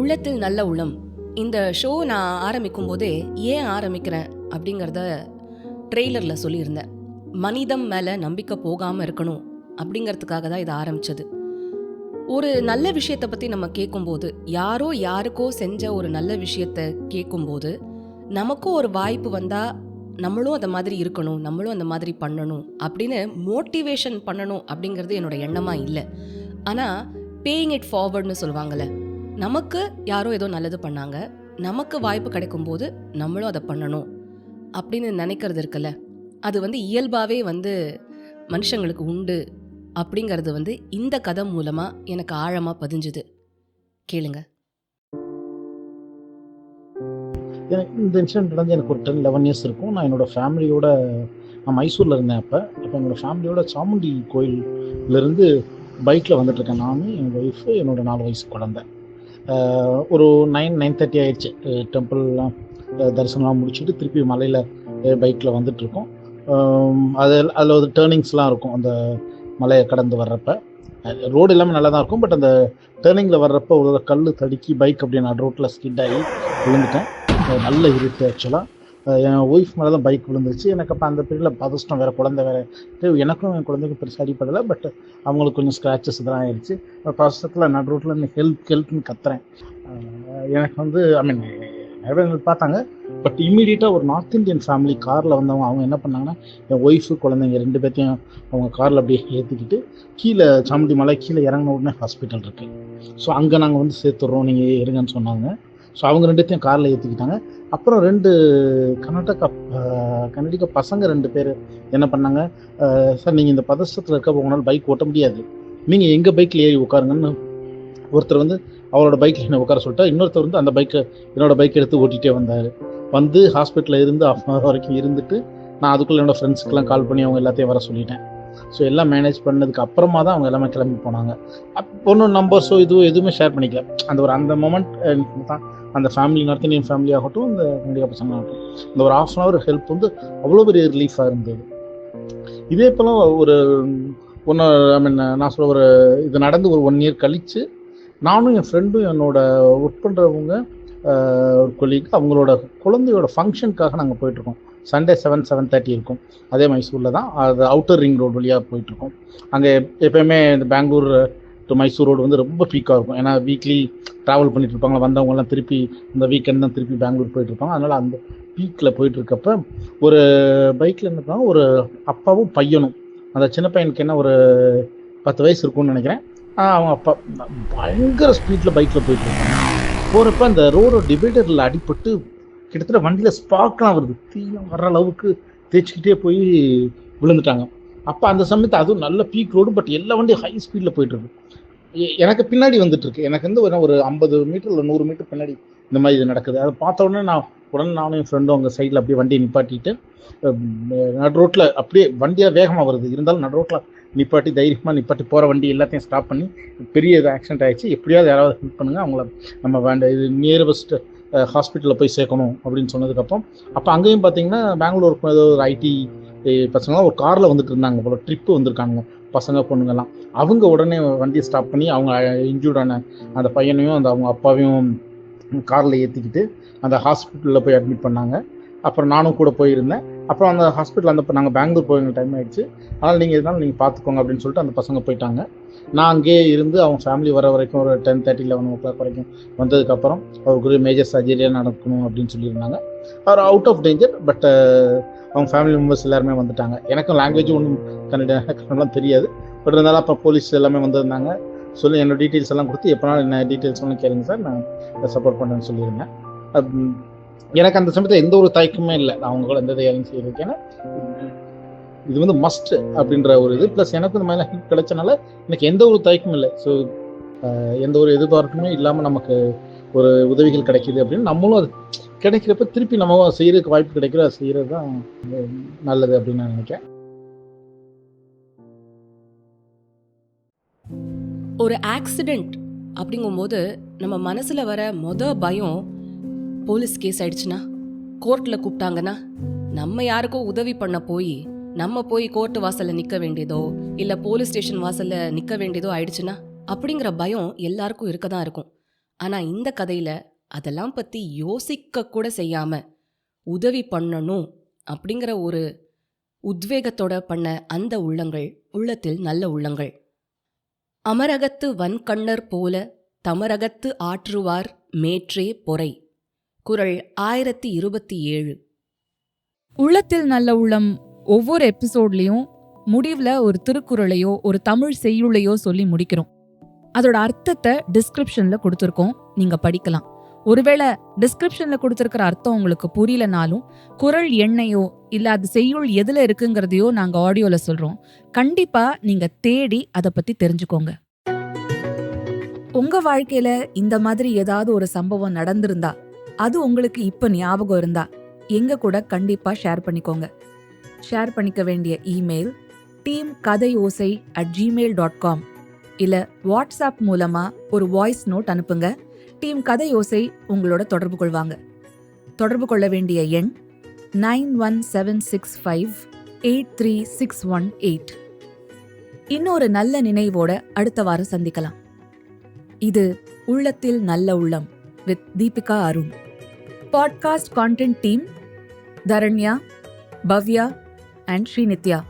உள்ளத்தில் நல்ல உள்ளம். இந்த ஷோ நான் ஆரம்பிக்கும் போதே ஏன் ஆரம்பிக்கிறேன் அப்படிங்கிறத ட்ரெய்லரில் சொல்லியிருந்தேன். மனிதம் மேலே நம்பிக்கை போகாமல் இருக்கணும் அப்படிங்கிறதுக்காக தான் இதை ஆரம்பித்தது ஒரு நல்ல விஷயத்தை பற்றி நம்ம கேட்கும்போது யாரோ யாருக்கோ செஞ்ச ஒரு நல்ல விஷயத்த கேட்கும்போது நமக்கும் ஒரு வாய்ப்பு வந்தால் நம்மளும் அந்த மாதிரி இருக்கணும் நம்மளும் அந்த மாதிரி பண்ணணும் அப்படின்னு மோட்டிவேஷன் பண்ணணும் அப்படிங்கிறது என்னோட எண்ணமாக இல்லை. ஆனால் பேயிங் இட் ஃபார்வர்டுன்னு சொல்லுவாங்கள்ல நமக்கு யாரோ ஏதோ நல்லது பண்ணாங்க. நமக்கு வாய்ப்பு கிடைக்கும்போது நம்மளும் அதை பண்ணணும் அப்படின்னு நினைக்கிறது இருக்குல்ல. அது வந்து இயல்பாகவே வந்து மனுஷங்களுக்கு உண்டு அப்படிங்கிறது வந்து இந்த கதை மூலமாக எனக்கு ஆழமாக பதிஞ்சுது. கேளுங்க. எனக்கு இந்த இன்சிடென்ட் நடந்து எனக்கு ஒரு டென் லெவன் இயர்ஸ் இருக்கும். நான் என்னோட ஃபேமிலியோட நான் மைசூரில் இருந்தேன் அப்போ. அப்போ என்னோடய ஃபேமிலியோட சாமுண்டி கோயிலேருந்து பைக்கில் வந்துட்டுருக்கேன் நான். என் ஒய்ஃபு என்னோட நாலு வயசு குழந்தை. ஒரு நைன் நைன் தேர்ட்டி ஆயிடுச்சு. டெம்பிள்லாம் தரிசனம்லாம் முடிச்சுட்டு திருப்பி மலையில் பைக்கில் வந்துட்டுருக்கோம். அதில் அதில் ஒரு டேர்னிங்ஸ்லாம் இருக்கும் அந்த மலையை கடந்து வர்றப்ப. ரோடு எல்லாமே நல்லா தான் இருக்கும் பட் அந்த டேர்னிங்கில் வர்றப்ப ஒரு கல் தடுக்கி பைக் அப்படி நான் ரோட்டில் ஸ்கிட் ஆகி விழுந்துட்டேன். நல்ல இருட்டு ஆக்சுவலாக என் ஒய்ஃப் மேலே தான் பைக் விழுந்துருச்சு. எனக்கு அப்போ அந்த பீரியடில் பதஷ்டம் வேறு குழந்தை வேறு. எனக்கும் என் குழந்தைக்கும் பெருசாக அடிப்படலை பட் அவங்களுக்கு கொஞ்சம் ஸ்க்ராச்சஸ் இதெல்லாம் ஆயிடுச்சு பதஷ்டத்தில் நடு ரோட்டில் இருந்து ஹெல்ப் ஹெல்ப்னு கத்துறேன். எனக்கு வந்து ஐ மீன் நிறைய பேர் பார்த்தாங்க பட் இம்மீடியட்டாக ஒரு நார்த் இந்தியன் ஃபேமிலி காரில் வந்தவங்க அவங்க என்ன பண்ணாங்கன்னா என் ஒய்ஃபு குழந்தைங்க ரெண்டு பேர்த்தையும் அவங்க காரில் அப்படியே ஏற்றிக்கிட்டு கீழே சாமுண்டி மலை கீழே இறங்கின உடனே ஹாஸ்பிட்டல் இருக்குது ஸோ அங்கே நாங்கள் வந்து சேர்த்துட்றோம் நீங்கள் இருங்கன்னு சொன்னாங்க. ஸோ அவங்க ரெண்டுத்தையும் காரில் ஏற்றிக்கிட்டாங்க அப்புறம் ரெண்டு கர்நாடகா அஹ், பசங்க ரெண்டு பேர் என்ன பண்ணாங்க? சார் நீங்கள் இந்த பதஷ்டத்தில் இருக்க உங்களால் பைக் ஓட்ட முடியாது. நீங்கள் எங்கள் பைக்கில் ஏறி உட்காருங்கன்னு ஒருத்தர் வந்து அவரோட பைக்கில் என்ன உட்கார சொல்லிட்டா இன்னொருத்தர் வந்து அந்த பைக்கை என்னோட பைக் எடுத்து ஓட்டிகிட்டே வந்தார். வந்து ஹாஸ்பிட்டலில் இருந்து ஆஃப் அன் ஹவர் வரைக்கும் இருந்துட்டு நான் அதுக்குள்ளே என்னோடய ஃப்ரெண்ட்ஸுக்கெல்லாம் கால் பண்ணி அவங்க எல்லாத்தையும் வர சொல்லிட்டேன். ஸோ எல்லாம் மேனேஜ் பண்ணதுக்கு அப்புறமா தான் அவங்க எல்லாமே கிளம்பி போனாங்க. ஒன்றும் நம்பர்ஸோ இதுவும் எதுவுமே ஷேர் பண்ணிக்கல. அந்த ஒரு அந்த மொமெண்ட் தான் அந்த ஃபேமிலி நார்த் இந்தியன் ஃபேமிலி ஆகட்டும் இந்த இந்தியா பசங்க ஆகட்டும். இந்த ஒரு ஆஃப் அன் ஹவர் ஹெல்ப் வந்து அவ்வளோ பெரிய ரிலீஃபாக இருந்தது. இதே போல் ஒரு ஒன்று ஐ மீன் நான் சொல்ல ஒரு இது நடந்து ஒரு ஒன் இயர் கழித்து நானும் என் ஃப்ரெண்டும் என்னோட ஒர்க் பண்ணுறவங்க ஒரு கொலீக் அவங்களோட குழந்தையோட ஃபங்க்ஷனுக்காக நாங்கள் போயிட்டுருக்கோம். சண்டே செவன் செவன் தேர்ட்டி இருக்கும். அதே மைசூரில் தான் அது அவுட்டர் ரிங் ரோடு வழியாக போயிட்டுருக்கோம். அங்கே எப்பயுமே இந்த பெங்களூர் டு மைசூர் ரோடு வந்து ரொம்ப பீக்காக இருக்கும். ஏன்னா வீக்லி ட்ராவல் பண்ணிட்டு இருப்பாங்க. வந்தவங்கலாம் திருப்பி இந்த வீக்கெண்ட் தான் திருப்பி பெங்களூர் போயிட்டு இருப்பாங்க. அதனால் அந்த பீக்கில் போயிட்டு இருக்கப்ப ஒரு பைக்கில் என்ன ஒரு அப்பாவும் பையனும். அந்த சின்ன பையனுக்கு என்ன ஒரு பத்து வயசு இருக்கும்னு நினைக்கிறேன். அவங்க அப்பா பயங்கர ஸ்பீடில் பைக்கில் போயிட்டு இருக்காங்க போகிறப்ப அந்த ரோடு டிவைடரில் அடிபட்டு கிட்டத்தட்ட வண்டியில் ஸ்பார்க்லாம் வருது. தீயம் வர்ற அளவுக்கு தேய்ச்சிக்கிட்டே போய் விழுந்துட்டாங்க. அப்போ அந்த சமயத்து அதுவும் நல்ல பீக் ரோடு பட் எல்லா வண்டியும் ஹை ஸ்பீடில் போயிட்டு எனக்கு பின்னாடி வந்துட்டு இருக்கு. எனக்கு வந்து ஒரு- ஒரு ஐம்பது மீட்டர் இல்லை நூறு மீட்டர் பின்னாடி இந்த மாதிரி இது நடக்குது. அதை பார்த்த உடனே நான் உடனே நானும் என் ஃப்ரெண்டும் அங்கே சைடில் அப்படியே வண்டியை நிப்பாட்டிட்டு நடு ரோட்டில் அப்படியே வண்டியாக வேகமாக வருது. இருந்தாலும் நடு ரோட்டில் நிப்பாட்டி தைரியமாக நிப்பாட்டி போகிற வண்டி எல்லாத்தையும் ஸ்டாப் பண்ணி பெரிய இது ஆக்சிடென்ட் ஆகிடுச்சு எப்படியாவது யாராவது ஹெல்ப் பண்ணுங்க. அவங்கள நம்ம வேண்ட இது நியரஸ்ட் ஹாஸ்பிட்டலில் போய் சேர்க்கணும் அப்படின்னு சொன்னதுக்கப்புறம் அப்போ அங்கேயும் பார்த்தீங்கன்னா பெங்களூர் ஏதோ ஒரு ஐடி பசங்களாம் ஒரு காரில் வந்துட்டு இருந்தாங்க போல. ட்ரிப்பு வந்திருக்காங்க பசங்க பொண்ணுங்கெல்லாம். அவங்க உடனே வண்டியை ஸ்டாப் பண்ணி அவங்க இன்ஜூர்டான அந்த பையனையும் அந்த அவங்க அப்பாவையும் காரில் ஏற்றிக்கிட்டு அந்த ஹாஸ்பிட்டலில் போய் அட்மிட் பண்ணாங்க. அப்புறம் நானும் கூட போயிருந்தேன். அப்புறம் அந்த ஹாஸ்பிட்டல் அந்த நாங்கள் பெங்களூர் போய் டைம் ஆயிடுச்சு. அதனால் நீங்கள் இதனால் நீங்கள் பார்த்துக்கோங்க அப்படின்னு சொல்லிட்டு அந்த பசங்க போயிட்டாங்க. நான் அங்கேயே இருந்து அவங்க ஃபேமிலி வர வரைக்கும் ஒரு ten thirty eleven o'clock வரைக்கும் வந்ததுக்கப்புறம் அவருக்கு ஒரு மேஜர் சர்ஜரியாக நடக்கணும் அப்படின்னு சொல்லியிருந்தாங்க. அவர் அவுட் ஆஃப் டேஞ்சர் பட் அவங்க ஃபேமிலி மெம்பர்ஸ் எல்லாருமே வந்துட்டாங்க. எனக்கும் லாங்குவேஜ் ஒன்றும் கன்னடம் தெரியாது. பட் இருந்தாலும் அப்போ போலீஸ் எல்லாமே வந்திருந்தாங்க. சொல்லி என்னோட டீட்டெயில்ஸ் எல்லாம் கொடுத்து எப்போனாலும் என்ன டீட்டெயில்ஸ் ஒன்று கேளுங்க சார் நான் சப்போர்ட் பண்ணுறேன்னு சொல்லியிருந்தேன். எனக்கு அந்த சமயத்தில் எந்த ஒரு தயக்கமே இல்லை. நான் அவங்க கூட எந்த தயாரும் செய்யறதுக்கு. ஏன்னா இது வந்து மஸ்ட் அப்படின்ற ஒரு இது. ப்ளஸ் எனக்கு இந்த மாதிரி ஹெல்ப் கிடைச்சனால எனக்கு எந்த ஒரு தயக்கமும் இல்லை. ஸோ எந்த ஒரு எதிர்பார்ப்புமே இல்லாமல் நமக்கு ஒரு உதவிகள் கிடைக்கிது அப்படின்னு நம்மளும் அது கிடைக்கிறப்ப திருப்பி நம்ம செய்யறதுக்கு வாய்ப்பு கிடைக்கிற செய்யறது தான் நல்லது அப்படின்னு நான் நினைக்கிறேன். ஒரு ஆக்சிடெண்ட் அப்படிங்கும்போது நம்ம மனசில் வர மொத பயம் போலீஸ் கேஸ் ஆயிடுச்சுன்னா? கோர்ட்டில் கூப்பிட்டாங்கன்னா? நம்ம யாருக்கோ உதவி பண்ண போய் நம்ம போய் கோர்ட்டு வாசலில் நிற்க வேண்டியதோ இல்லை போலீஸ் ஸ்டேஷன் வாசலில் நிற்க வேண்டியதோ ஆயிடுச்சுன்னா? அப்படிங்கிற பயம் எல்லாருக்கும் இருக்க தான் இருக்கும். ஆனா இந்த கதையில அதெல்லாம் பற்றி யோசிக்க கூட செய்யாம உதவி பண்ணணும் அப்படிங்கிற ஒரு உத்வேகத்தோட பண்ண அந்த உள்ளங்கள் உள்ளத்தில் நல்ல உள்ளங்கள். அமரகத்து வன்கண்ணர் போல தமரகத்து ஆற்றுவார் மேற்றே பொறை. குரல் ஆயிரத்தி இருபத்தி ஏழு. உள்ளத்தில் நல்ல உள்ளம் ஒவ்வொரு எபிசோட்லேயும் முடிவில் ஒரு திருக்குறளையோ ஒரு தமிழ் செய்யுளையோ சொல்லி முடிக்கிறோம். அதோட அர்த்தத்தை டிஸ்கிரிப்ஷனில் கொடுத்துருக்கோம். நீங்கள் படிக்கலாம். ஒருவேளை டிஸ்கிரிப்ஷன்ல கொடுத்துருக்கிற அர்த்தம் உங்களுக்கு புரியலனாலும் குரல் எண்ணையோ இல்ல அது செய்யுள் எதுல இருக்குங்கிறதையோ நாங்க ஆடியோல சொல்றோம். கண்டிப்பா நீங்க தேடி அதை பத்தி தெரிஞ்சுக்கோங்க. உங்க வாழ்க்கையில இந்த மாதிரி ஏதாவது ஒரு சம்பவம் நடந்திருந்தா அது உங்களுக்கு இப்ப ஞாபகம் இருந்தா எங்க கூட கண்டிப்பா ஷேர் பண்ணிக்கோங்க. ஷேர் பண்ணிக்க வேண்டிய இமெயில் டீம் கதை ஓசை அட் ஜிமெயில் டாட் காம் இல்ல வாட்ஸ்அப் மூலமா ஒரு வாய்ஸ் நோட் அனுப்புங்க. டீம் கதை யோசை உங்களோட தொடர்பு கொள்வாங்க. தொடர்பு கொள்ள வேண்டிய எண் nine one seven six five eight three six one eight. இன்னொரு நல்ல நினைவோட அடுத்த வாரம் சந்திக்கலாம். இது உள்ளத்தில் நல்ல உள்ளம் with Deepika Arun. Podcast content team Dharanya Bhavya and Srinithya.